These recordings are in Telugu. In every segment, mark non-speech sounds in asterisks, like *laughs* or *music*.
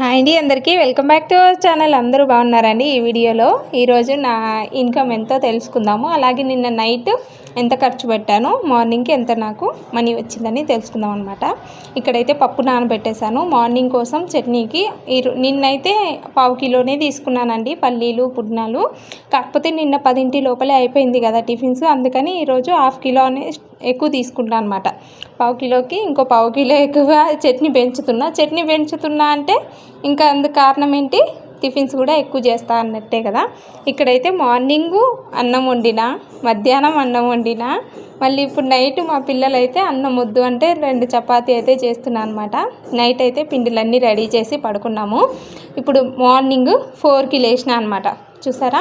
హాయ్ అండి అందరికీ welcome back to our channel. అందరూ బాగున్నారండి ఈ వీడియోలో. ఈరోజు నా ఇన్కమ్ ఎంతో తెలుసుకుందాము. అలాగే నిన్న నైట్ ఎంత ఖర్చు పెట్టాను మార్నింగ్కి ఎంత నాకు మనీ వచ్చిందని తెలుసుకుందాం అనమాట ఇక్కడైతే పప్పు నానబెట్టేశాను. మార్నింగ్ కోసం చట్నీకి నిన్నైతే పావు కిలోనే తీసుకున్నానండి పల్లీలు పుట్నాలు. కాకపోతే నిన్న పదింటి లోపలే అయిపోయింది కదా టిఫిన్స్. అందుకని ఈరోజు హాఫ్ కిలో అనే ఎక్కువ తీసుకుంటాను అనమాట పావు కిలోకి ఇంకో పావు కిలో ఎక్కువ చట్నీ పెంచుతున్నా. చట్నీ పెంచుతున్నా అంటే ఇంకా అందుకు కారణం ఏంటి? టిఫిన్స్ కూడా ఎక్కువ చేస్తా అన్నట్టే కదా. ఇక్కడైతే మార్నింగు అన్నం వండిన మధ్యాహ్నం అన్నం వండిన మళ్ళీ ఇప్పుడు నైట్ మా పిల్లలు అయితే అన్నం వద్దు అంటే రెండు చపాతీ అయితే చేస్తున్నాను అనమాట నైట్ అయితే పిండిలన్నీ రెడీ చేసి పడుకున్నాము. ఇప్పుడు మార్నింగ్ ఫోర్కి లేచిన అనమాట చూసారా?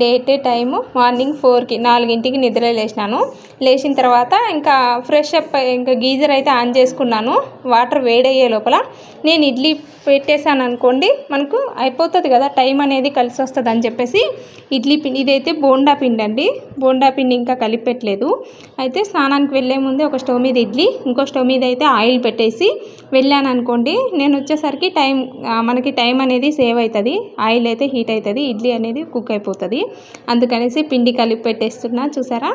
డేట్ టైము మార్నింగ్ ఫోర్కి నాలుగింటికి నిద్ర లేచినాను. లేచిన తర్వాత ఇంకా ఫ్రెష్ అప్ ఇంకా గీజర్ అయితే ఆన్ చేసుకున్నాను. వాటర్ వేడయ్యే లోపల నేను ఇడ్లీ పెట్టేశాను అనుకోండి మనకు అయిపోతుంది కదా టైం అనేది కలిసి వస్తుంది అని చెప్పేసి ఇడ్లీ పిండి ఇదైతే బోండా పిండి అండి. బోండా పిండి ఇంకా కలిపెట్టలేదు. అయితే స్నానానికి వెళ్ళే ముందే ఒక స్టవ్ మీద ఇడ్లీ ఇంకో స్టవ్ మీద అయితే ఆయిల్ పెట్టేసి వెళ్ళాను అనుకోండి. నేను వచ్చేసరికి టైం మనకి టైం అనేది సేవ్ అవుతుంది. ఆయిల్ అయితే హీట్ అవుతుంది ఇడ్లీ అనేది కుక్ అయిపోతుంది. అందుకనేసి పిండి కలిపి పెట్టేస్తున్నా చూసారా?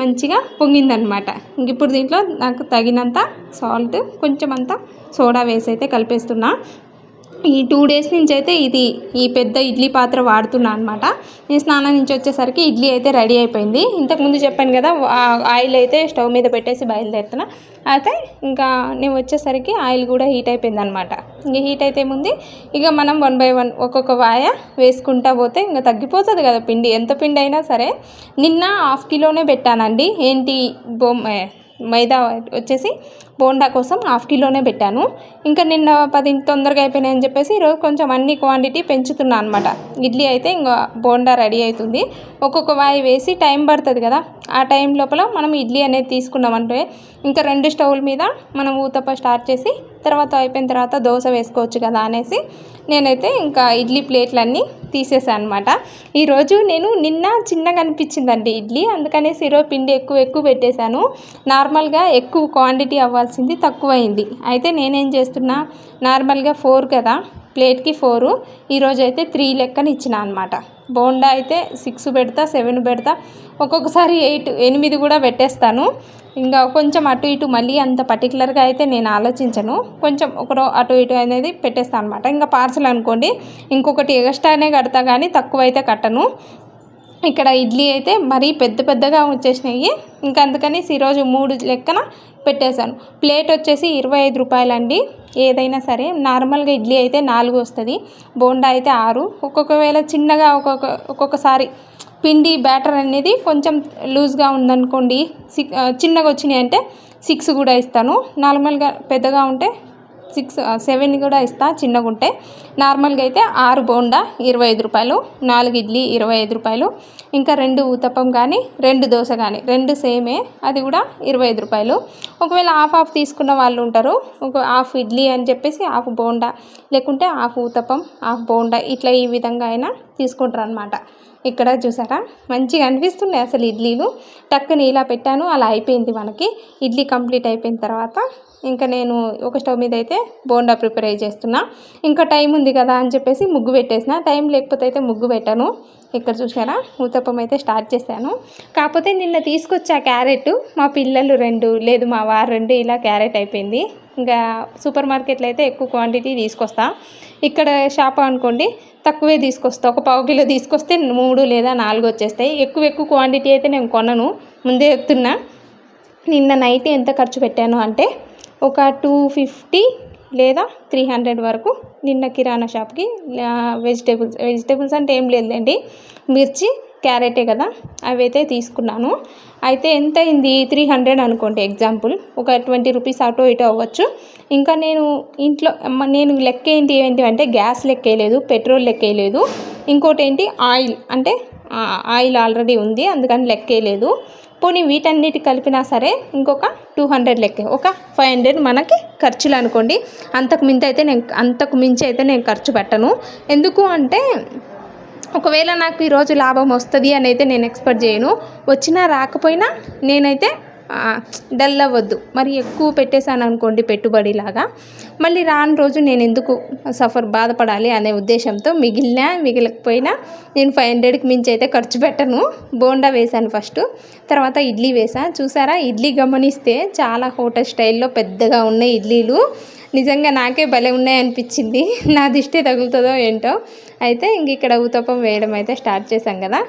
మంచిగా పొంగిందనమాట. ఇంక ఇప్పుడు దీంట్లో నాకు తగినంత సాల్ట్ కొంచెం అంతా సోడా వేసి అయితే కలిపేస్తున్నా. ఈ టూ డేస్ నుంచి అయితే ఇది ఈ పెద్ద ఇడ్లీ పాత్ర వాడుతున్నా అనమాట నేను స్నానం నుంచి వచ్చేసరికి ఇడ్లీ అయితే రెడీ అయిపోయింది. ఇంతకుముందు చెప్పాను కదా ఆయిల్ అయితే స్టవ్ మీద పెట్టేసి బయలుదేరుతున్నా. అయితే ఇంకా నేను వచ్చేసరికి ఆయిల్ కూడా హీట్ అయిపోయింది అనమాట ఇంకా హీట్ అయితే ముందు ఇక మనం వన్ బై వన్ ఒక్కొక్క వాయ వేసుకుంటా పోతే ఇంకా తగ్గిపోతుంది కదా పిండి. ఎంత పిండి అయినా సరే నిన్న హాఫ్ కిలోనే పెట్టానండి. ఏంటి బొమ్మ? మైదా వచ్చేసి బోండా కోసం హాఫ్ కిలోనే పెట్టాను. ఇంకా నిన్న పది తొందరగా అయిపోయినాయి అని చెప్పేసి ఈరోజు కొంచెం అన్ని క్వాంటిటీ పెంచుతున్నా అనమాట ఇడ్లీ అయితే ఇంకా బోండా రెడీ అవుతుంది ఒక్కొక్క వాయి వేసి టైం పడుతుంది కదా ఆ టైం లోపల మనం ఇడ్లీ అనేది తీసుకున్నామంటే ఇంకా రెండు స్టవ్ల మీద మనం ఊతప్ప స్టార్ట్ చేసి తర్వాత అయిపోయిన తర్వాత దోశ వేసుకోవచ్చు కదా అనేసి నేనైతే ఇంకా ఇడ్లీ ప్లేట్లన్నీ తీసేసాను అనమాట ఈరోజు నేను నిన్న చిన్నగా అనిపించిందండి ఇడ్లీ. అందుకనేసి ఈరోజు పిండి ఎక్కువ ఎక్కువ పెట్టేశాను. నార్మల్గా ఎక్కువ క్వాంటిటీ అవ్వాల్సింది తక్కువైంది. అయితే నేనేం చేస్తున్నా నార్మల్గా ఫోర్ కదా ప్లేట్కి ఫోరు. ఈరోజు అయితే త్రీ లెక్కన ఇచ్చిన అనమాట బోండా అయితే సిక్స్ పెడతా సెవెన్ పెడతా. ఒక్కొక్కసారి ఎయిట్ ఎనిమిది కూడా పెట్టేస్తాను. ఇంకా కొంచెం అటు ఇటు మళ్ళీ అంత పర్టికులర్గా అయితే నేను ఆలోచించను. కొంచెం ఒకటో అటు ఇటు అనేది పెట్టేస్తాను అనమాట ఇంకా పార్సల్ అనుకోండి ఇంకొకటి ఎక్స్ట్రానే కడతా కానీ తక్కువ అయితే కట్టను. ఇక్కడ ఇడ్లీ అయితే మరీ పెద్ద పెద్దగా వచ్చేసినాయి. ఇంకా అందుకని ఈరోజు మూడు లెక్కన పెట్టేశాను. ప్లేట్ వచ్చేసి ఇరవై ఐదు రూపాయలండి. ఏదైనా సరే నార్మల్గా ఇడ్లీ అయితే నాలుగు వస్తుంది. బోండా అయితే ఆరు. ఒక్కొక్క వేళ చిన్నగా ఒక్కొక్క ఒక్కొక్కసారి పిండి బ్యాటర్ అనేది కొంచెం లూజ్గా ఉందనుకోండి సిక్ చిన్నగా వచ్చినాయి అంటే సిక్స్ కూడా ఇస్తాను. నార్మల్గా పెద్దగా ఉంటే సిక్స్ సెవెన్ కూడా ఇస్తా చిన్నగా ఉంటే. నార్మల్గా అయితే ఆరు బోండా ఇరవై ఐదు రూపాయలు నాలుగు ఇడ్లీ ఇరవై ఐదు రూపాయలు. ఇంకా రెండు ఊతప్పం కానీ రెండు దోశ కానీ రెండు సేమే అది కూడా ఇరవై ఐదు రూపాయలు. ఒకవేళ హాఫ్ హాఫ్ తీసుకున్న వాళ్ళు ఉంటారు ఒక హాఫ్ ఇడ్లీ అని చెప్పేసి హాఫ్ బోండా లేకుంటే హాఫ్ ఊతప్పం హాఫ్ బోండా ఇట్లా ఈ విధంగా అయినా తీసుకుంటారు అనమాట ఇక్కడ చూసారా? మంచిగా అనిపిస్తున్నాయి అసలు ఇడ్లీలు. టక్కుని ఇలా పెట్టాను అలా అయిపోయింది మనకి. ఇడ్లీ కంప్లీట్ అయిపోయిన తర్వాత ఇంకా నేను ఒక స్టవ్ మీద అయితే బోండా ప్రిపేర్ చేస్తున్నా. ఇంకా టైం ఉంది కదా అని చెప్పేసి ముగ్గు పెట్టేసిన. టైం లేకపోతే అయితే ముగ్గు పెట్టాను. ఇక్కడ చూసారా? ఊతప్పం అయితే స్టార్ట్ చేశాను. కాకపోతే నిన్న తీసుకొచ్చా క్యారెట్ మా పిల్లలు రెండు లేదు మా వారు రెండు ఇలా క్యారెట్ అయిపోయింది. ఇంకా సూపర్ మార్కెట్లో అయితే ఎక్కువ క్వాంటిటీ తీసుకొస్తా. ఇక్కడ షాప్ అనుకోండి తక్కువే తీసుకొస్తా. ఒక పావు కిలో తీసుకొస్తే మూడు లేదా నాలుగు వచ్చేస్తాయి. ఎక్కువ ఎక్కువ క్వాంటిటీ అయితే నేను కొనను. ముందే చెప్తున్నా. నిన్న నైట్ ఎంత ఖర్చు పెట్టాను అంటే ఒక టూ ఫిఫ్టీ లేదా త్రీ హండ్రెడ్ వరకు నిన్న కిరాణా షాప్కి వెజిటేబుల్స్ వెజిటేబుల్స్ అంటే ఏం లేదండి మిర్చి క్యారెటే కదా అవి అయితే తీసుకున్నాను. అయితే ఎంత అయింది త్రీ హండ్రెడ్ అనుకోండి ఎగ్జాంపుల్ ఒక ట్వంటీ రూపీస్ అటో ఇటో అవ్వచ్చు. ఇంకా నేను ఇంట్లో నేను లెక్క ఏంటి ఏంటి అంటే గ్యాస్ లెక్కేయలేదు పెట్రోల్ లెక్కేయలేదు ఇంకోటి ఏంటి? ఆయిల్. అంటే ఆయిల్ ఆల్రెడీ ఉంది అందుకని లెక్కేయలేదు పోనీ వీటన్నిటి కలిపినా సరే ఇంకొక టూ హండ్రెడ్ లెక్క. ఒక ఫైవ్ హండ్రెడ్ మనకి ఖర్చులు అనుకోండి. అంతకు మించి అయితే నేను అంతకు మించి అయితే నేను ఖర్చు పెట్టను. ఎందుకు అంటే ఒకవేళ నాకు ఈరోజు లాభం వస్తుంది అని అయితే నేను ఎక్స్పెక్ట్ చేయను. వచ్చినా రాకపోయినా నేనైతే డల్ అవ్వద్దు. మరి ఎక్కువ పెట్టేశాను అనుకోండి పెట్టుబడిలాగా. మళ్ళీ రాని రోజు నేను ఎందుకు సఫర్ బాధపడాలి అనే ఉద్దేశంతో మిగిలిన మిగిలకపోయినా నేను ఫైవ్ హండ్రెడ్కి మించి అయితే ఖర్చు పెట్టను. బోండా వేశాను ఫస్ట్. తర్వాత ఇడ్లీ వేసా చూసారా? ఇడ్లీ గమనిస్తే చాలా హోటల్ స్టైల్లో పెద్దగా ఉన్నాయి ఇడ్లీలు నిజంగా నాకే భలే ఉన్నాయి అనిపించింది *laughs* నా దిష్టి తగులుతుందో ఏంటో. అయితే ఇంక ఇక్కడ ఊతప్పం వేయడం అయితే స్టార్ట్ చేశాం కదా.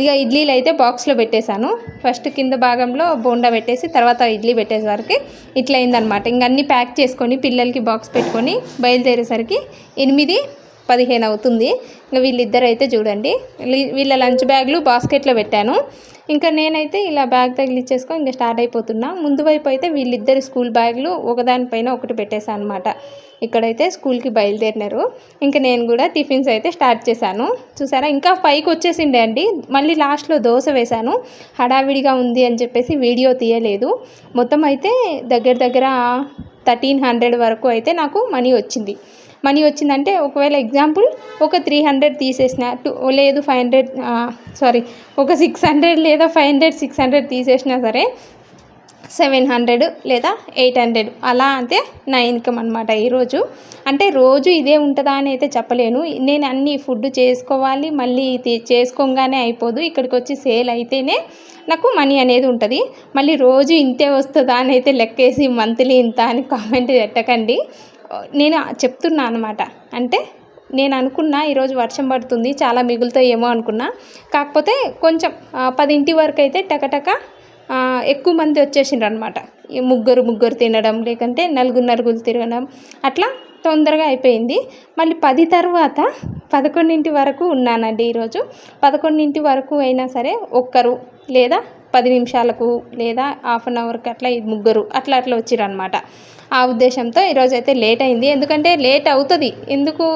ఇక ఇడ్లీలు అయితే బాక్స్లో పెట్టేశాను. ఫస్ట్ కింద భాగంలో బోండా పెట్టేసి తర్వాత ఇడ్లీ పెట్టేసరికి ఇట్లా అయిందనమాట ఇంక అన్నీ ప్యాక్ చేసుకొని పిల్లలకి బాక్స్ పెట్టుకొని బయలుదేరేసరికి ఎనిమిది పదిహేను అవుతుంది. ఇంకా వీళ్ళిద్దరు అయితే చూడండి వీళ్ళ లంచ్ బ్యాగ్లు బాస్కెట్లో పెట్టాను. ఇంకా నేనైతే ఇలా బ్యాగ్ తగిలిచ్చేసుకొని ఇంకా స్టార్ట్ అయిపోతున్నా. ముందు వైపు అయితే వీళ్ళిద్దరు స్కూల్ బ్యాగ్లు ఒకదానిపైన ఒకటి పెట్టేశాను అనమాట ఇక్కడైతే స్కూల్కి బయలుదేరినారు. ఇంకా నేను కూడా టిఫిన్స్ అయితే స్టార్ట్ చేశాను. చూసారా? ఇంకా పైకి వచ్చేసిండే అండి. మళ్ళీ లాస్ట్లో దోశ వేశాను. హడావిడిగా ఉంది అని చెప్పేసి వీడియో తీయలేదు. మొత్తం అయితే దగ్గర దగ్గర థర్టీన్ హండ్రెడ్ వరకు అయితే నాకు మనీ వచ్చింది. మనీ వచ్చిందంటే ఒకవేళ ఎగ్జాంపుల్ ఒక త్రీ హండ్రెడ్ తీసేసిన టూ లేదు ఫైవ్ హండ్రెడ్ సారీ ఒక సిక్స్ హండ్రెడ్ లేదా ఫైవ్ హండ్రెడ్ సిక్స్ హండ్రెడ్ తీసేసినా సరే సెవెన్ హండ్రెడ్ లేదా ఎయిట్ హండ్రెడ్. అలా అంటే నా ఇన్కమ్ అనమాట ఈరోజు. అంటే రోజు ఇదే ఉంటుందా అని అయితే చెప్పలేను. నేను అన్ని ఫుడ్ చేసుకోవాలి మళ్ళీ చేసుకోగానే అయిపోదు. ఇక్కడికి వచ్చి సేల్ అయితేనే నాకు మనీ అనేది ఉంటుంది. మళ్ళీ రోజు ఇంతే వస్తుందా అని అయితే లెక్కేసి మంత్లీ ఇంత అని కామెంట్ పెట్టకండి. నేను చెప్తున్నా అనమాట అంటే నేను అనుకున్నా ఈరోజు వర్షం పడుతుంది చాలా మిగులుతాయేమో అనుకున్నా. కాకపోతే కొంచెం పదింటి వరకు అయితే టకటక ఎక్కువ మంది వచ్చేసిండ్రు అనమాట ముగ్గురు ముగ్గురు తినడం లేకంటే నలుగురు నలుగురు తిరగడం అట్లా తొందరగా అయిపోయింది. మళ్ళీ పది తర్వాత పదకొండింటి వరకు ఉన్నానండి ఈరోజు. పదకొండింటి వరకు అయినా సరే ఒక్కరు లేదా పది నిమిషాలకు లేదా హాఫ్ అన్ అవర్కి అట్లా ముగ్గురు అట్లా అట్లా వచ్చిరనమాట ఆ ఉద్దేశంతో ఈరోజు అయితే లేట్ అయింది. ఎందుకంటే లేట్ అవుతుంది. ఎందుకు?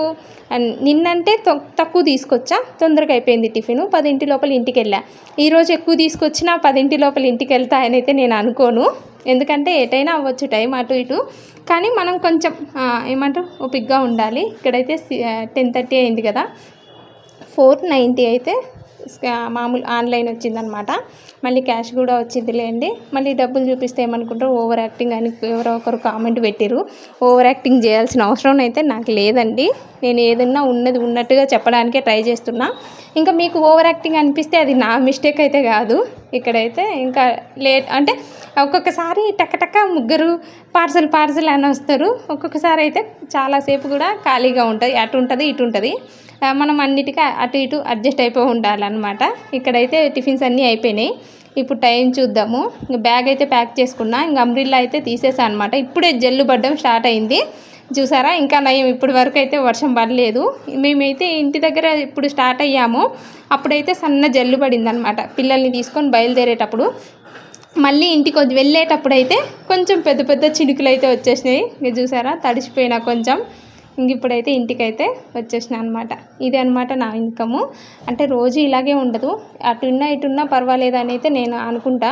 నిన్నంటే తక్కువ తీసుకొచ్చా? తొందరగా అయిపోయింది టిఫిన్. పదింటి లోపల ఇంటికి వెళ్ళా ఈరోజు ఎక్కువ తీసుకొచ్చినా పదింటి లోపల ఇంటికి వెళ్తా అని అయితే నేను అనుకోను. ఎందుకంటే ఎటైనా అవ్వచ్చు టైం అటు ఇటు. కానీ మనం కొంచెం ఏమంటారు? ఓపిక్గా ఉండాలి. ఇక్కడైతే టెన్ థర్టీ అయింది కదా. ఫోర్ నైంటీ అయితే మామూలు ఆన్లైన్ వచ్చిందనమాట. మళ్ళీ క్యాష్ కూడా వచ్చిందిలేండి. మళ్ళీ డబ్బులు చూపిస్తే ఏమనుకుంటారు? ఓవర్ యాక్టింగ్ అని ఎవరో ఒకరు కామెంట్ పెట్టిరు ఓవర్ యాక్టింగ్ చేయాల్సిన అవసరం అయితే నాకు లేదండి. నేను ఏదన్నా ఉన్నది ఉన్నట్టుగా చెప్పడానికే ట్రై చేస్తున్నా. ఇంకా మీకు ఓవర్ యాక్టింగ్ అనిపిస్తే అది నా మిస్టేక్ అయితే కాదు. ఇక్కడైతే ఇంకా లేట్ అంటే ఒక్కొక్కసారి టక్కటక్క ముగ్గురు పార్సల్ పార్సల్ అని వస్తారు. ఒక్కొక్కసారి అయితే చాలాసేపు కూడా ఖాళీగా ఉంటుంది అటు ఉంటుంది ఇటు ఉంటుంది. మనం అన్నిటికీ అటు ఇటు అడ్జస్ట్ అయిపోయి ఉండాలన్నమాట. ఇక్కడైతే టిఫిన్స్ అన్నీ అయిపోయినాయి. ఇప్పుడు టైం చూద్దాము. బ్యాగ్ అయితే ప్యాక్ చేసుకున్నా ఇంకా అంబ్రిల్లా అయితే తీసేసా అనమాట ఇప్పుడే జల్లు పడ్డం స్టార్ట్ అయింది. చూసారా? ఇంకా నయం. ఇప్పటి వరకు అయితే వర్షం పడలేదు. మేమైతే ఇంటి దగ్గర ఇప్పుడు స్టార్ట్ అయ్యాము. అప్పుడైతే సన్న జల్లు పడింది అనమాట పిల్లల్ని తీసుకొని బయలుదేరేటప్పుడు. మళ్ళీ ఇంటికి వెళ్ళేటప్పుడు అయితే కొంచెం పెద్ద పెద్ద చినుకులు అయితే వచ్చేసినాయి. ఇక చూసారా? తడిసిపోయినా కొంచెం. ఇంక ఇప్పుడైతే ఇంటికైతే వచ్చేసిన అనమాట ఇది అనమాట నా ఇన్కము. అంటే రోజు ఇలాగే ఉండదు. అటున్నా ఇటున్నా పర్వాలేదు అని అయితే నేను అనుకుంటా.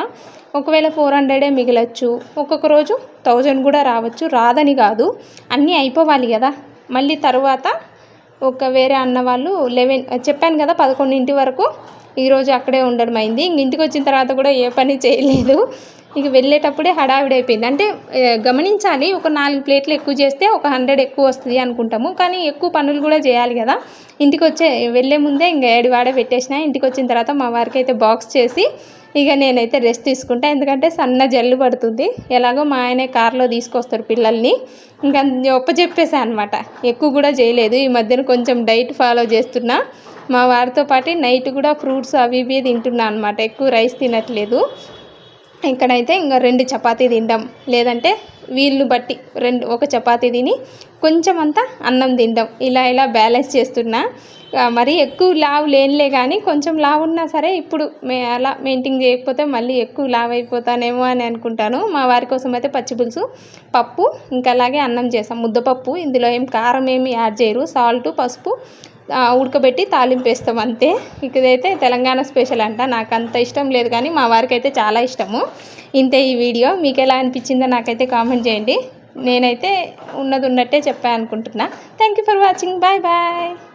ఒకవేళ ఫోర్ హండ్రెడే మిగలచ్చు. ఒక్కొక్క రోజు థౌజండ్ కూడా రావచ్చు. రాదని కాదు. అన్నీ అయిపోవాలి కదా. మళ్ళీ తర్వాత ఒక వేరే అన్న వాళ్ళు లెవెన్ చెప్పాను కదా పదకొండింటి వరకు ఈరోజు అక్కడే ఉండడం అయింది ఇంక ఇంటికి వచ్చిన తర్వాత కూడా ఏ పని చేయలేదు. ఇక వెళ్ళేటప్పుడే హడావిడి అయిపోయింది. అంటే గమనించాలి ఒక నాలుగు ప్లేట్లు ఎక్కువ చేస్తే ఒక హండ్రెడ్ ఎక్కువ వస్తుంది అనుకుంటాము. కానీ ఎక్కువ పనులు కూడా చేయాలి కదా. ఇంటికి వచ్చే వెళ్ళే ముందే ఇంకా ఏడివాడ పెట్టేసిన ఇంటికి వచ్చిన తర్వాత మా వారికి అయితే బాక్స్ చేసి ఇక నేనైతే రెస్ట్ తీసుకుంటా. ఎందుకంటే సన్న జల్లు పడుతుంది. ఎలాగో మా ఆయనే కార్లో తీసుకొస్తారు పిల్లల్ని. ఇంకా ఒప్ప చెప్పేసా అనమాట ఎక్కువ కూడా చేయలేదు. ఈ మధ్యన కొంచెం డైట్ ఫాలో చేస్తున్నా. మా వారితో పాటు నైట్ కూడా ఫ్రూట్స్ అవి ఇవి తింటున్నా అనమాట ఎక్కువ రైస్ తినట్లేదు. ఇక్కడైతే ఇంకా రెండు చపాతీ తింటాం. లేదంటే వీళ్ళు బట్టి రెండు ఒక చపాతీ తిని కొంచెం అంతా అన్నం తింటాం. ఇలా ఇలా బ్యాలెన్స్ చేస్తున్నా. మరి ఎక్కువ లావు లేనిలే కానీ కొంచెం లావు ఉన్నా సరే ఇప్పుడు మే అలా మెయింటైన్ చేయకపోతే మళ్ళీ ఎక్కువ లావు అయిపోతానేమో అని అనుకుంటాను. మా వారి కోసం అయితే పచ్చిపులుసు పప్పు ఇంకా అలాగే అన్నం చేసాం. ముద్దపప్పు ఇందులో ఏం కారం ఏమి యాడ్ చేయరు. సాల్ట్ పసుపు ఉడకబెట్టి తాలింపు వేస్తాం అంతే. ఇదైతే తెలంగాణ స్పెషల్ అంట. నాకు అంత ఇష్టం లేదు కానీ మా వారికి అయితే చాలా ఇష్టము. ఇంతే ఈ వీడియో. మీకు ఎలా అనిపించిందో నాకైతే కామెంట్ చేయండి. నేనైతే ఉన్నది ఉన్నట్టే చెప్పాను అనుకుంటున్నా thank you for watching bye bye